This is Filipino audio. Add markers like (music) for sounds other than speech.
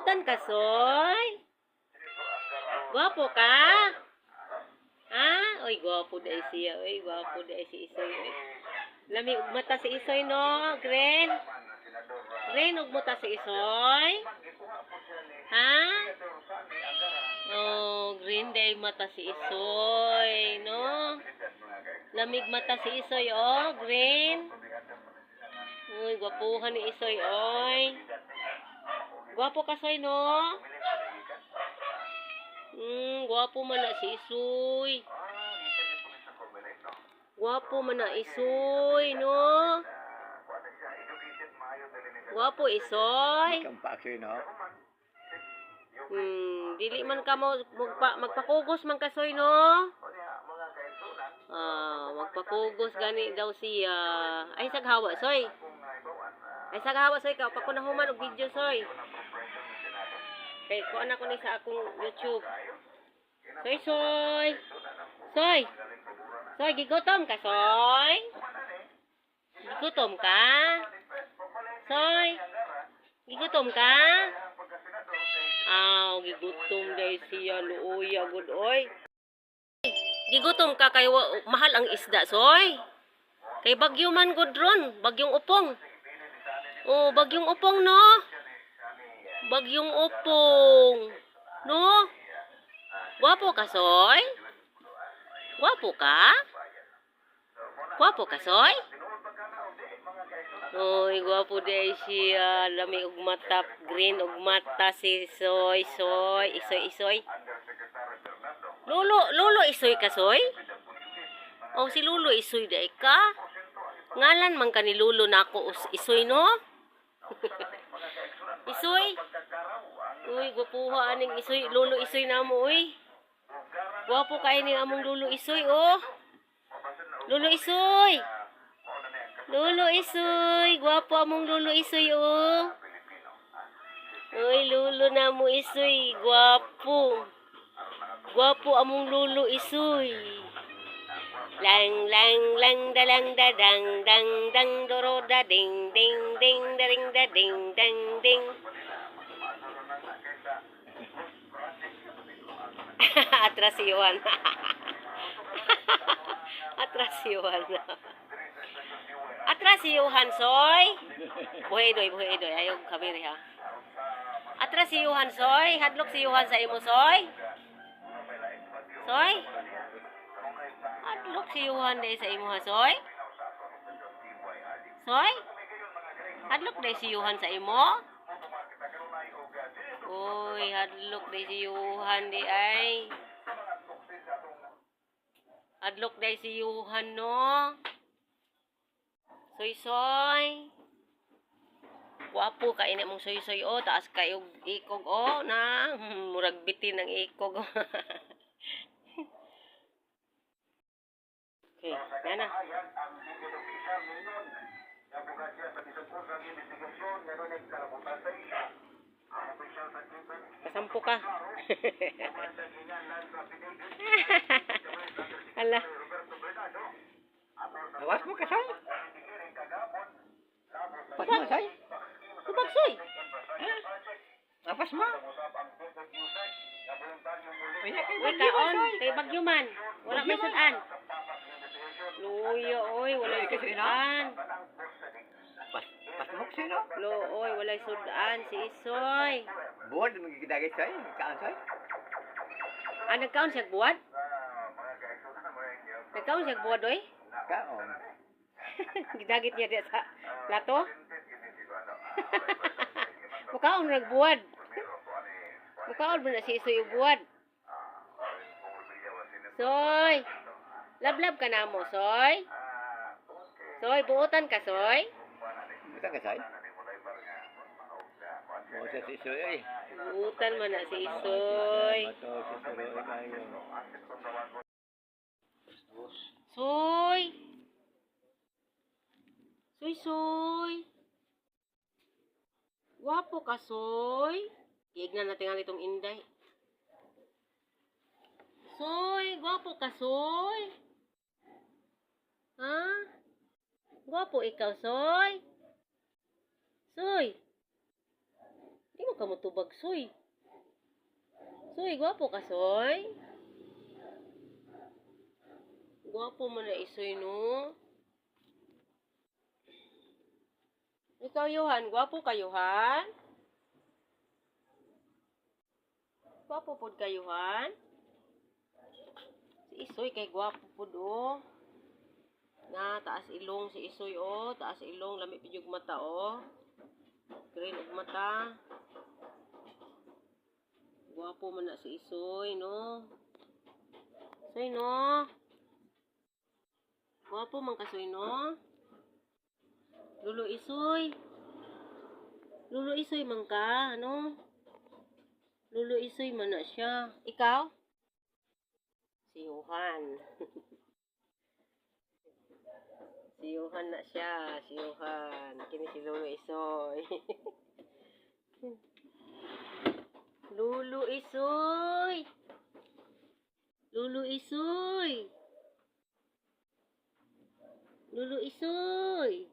buutan ka, Soy? Gwapo ka? Ha? Oy, gwapo dahil siya. Oy, gwapo dahil si Isoy. Oy. Lami ug mata si Isoy, no? Gren? Gren, ug mata si Isoy? Ha? Oh, green day mata si Isoy, no? Lamig mata si Isoy, oh, green. Uy, gwapuhan ni Isoy, oy. Gwapo ka, Soy, no? Hmm, gwapo man na si Isoy. Gwapo man na Isoy, no? Gwapo, Isoy. Kang paaksoy no? Hmm, dili man ka mo magpa, magpakugos man kasoy no. Ah, magpakugos gani daw siya. Ay saghawa soy. Ay saghawa soy ka pa ko nahuman og video soy. Kay ko ana ko ni sa akong YouTube. Soy soy. Soy. Soy gigutom ka soy. Gigutom ka? Soy. Gigutom ka? Aw, gigutom day siya luuya gud oy. Gigutom ka kay mahal ang isda, soy. Kay bagyo man gud ron, bagyong upong. Oh, bagyong upong no. Bagyong upong. No? Gwapo ka, soy? Gwapo ka? Gwapo ka, soy? Oy, gwapo day siya. Lami og mata, green og mata si Soy, Soy, Isoy, Isoy. Lolo, Lolo Isoy ka, Soy? Oh, si Lolo Isoy day ka? Ngalan man ka ni Lolo na ako Isoy, no? (laughs) Isoy? Uy, gwapuha aning Isoy, Lolo Isoy na mo, uy. Gwapo kay ni among Lolo Isoy, oh. Lolo Isoy! Lolo Isoy, gwapo among Lolo Isoy oh. Oy, Lolo na mo Isoy, gwapo. Gwapo among Lolo Isoy. Lang lang lang da lang da dang dang dang doro da ding ding ding da ring da ding dang ding. Atrasyon. (laughs) Atrasyon. Atras si Johan (laughs) Soy. Buhay doy, buhay doy. Ayaw kami ha. Atras si Soy. Hadlok si Johan sa imo Soy. Soy. Hadlok si Johan day sa imo ha Soy. Soy. Hadlok day si Johan sa imo. Uy, hadlok day si Johan di ay. Hadlok day si Johan no. Soy soy. Wapo ka ini mong soy soy oh, taas kayo ikog oh na (laughs) murag bitin ng ikog. (laughs) okay, yana. Kasampo ka. (laughs) Hala. Awas mo kasay? Apas mo say? Kubagsoy. Apas mo? Wala kaon. Kay bagyo man. Wala may sudan. Luya, oy. Wala Uy, kasi sudan. Pas pas mo sino? Lo, oy. Wala sudan. Si Isoy. Buwan magigidagay say, kaan say? Ah, nagkaon siya buwad? Nagkaon siya buwad, oy? Kaon. (laughs) Gidagit niya diya sa lato? (laughs) Mukaon nagbuwad. Mukaon mo na si Isoy buwad. Soy! Lablab ka na mo, Soy? Soy, buutan ka, Soy? Buta ka? Mo sa si Soy ay. Buutan mo na si Soy. Soy! Soy, Soy! Wapo ka, Soy! Iignan natin nga itong inday. Soy! Gwapo ka, Soy! Ha? Gwapo ikaw, Soy! Soy! Di mo ka motubag, Soy? Soy, gwapo ka, Soy? Gwapo mo na isoy, no? Ikaw, Johan. Gwapo ka, Johan? Gwapo pod ka, Johan? Si Isoy kay gwapo pod, oh. Na, taas ilong si Isoy, oh. Taas ilong, lami pidyog mata, oh. Green og mata. Gwapo man na si Isoy, no? Isoy, no? Gwapo man kasoy, no? Lulo Isoy. Lulo Isoy man ka, ano? Lulo Isoy man na siya. Ikaw? Si Johan. (laughs) si Johan na siya. Si Johan. Kini si Lulo Isoy. (laughs) Lulo Isoy. Lulo Isoy. Lulo Isoy.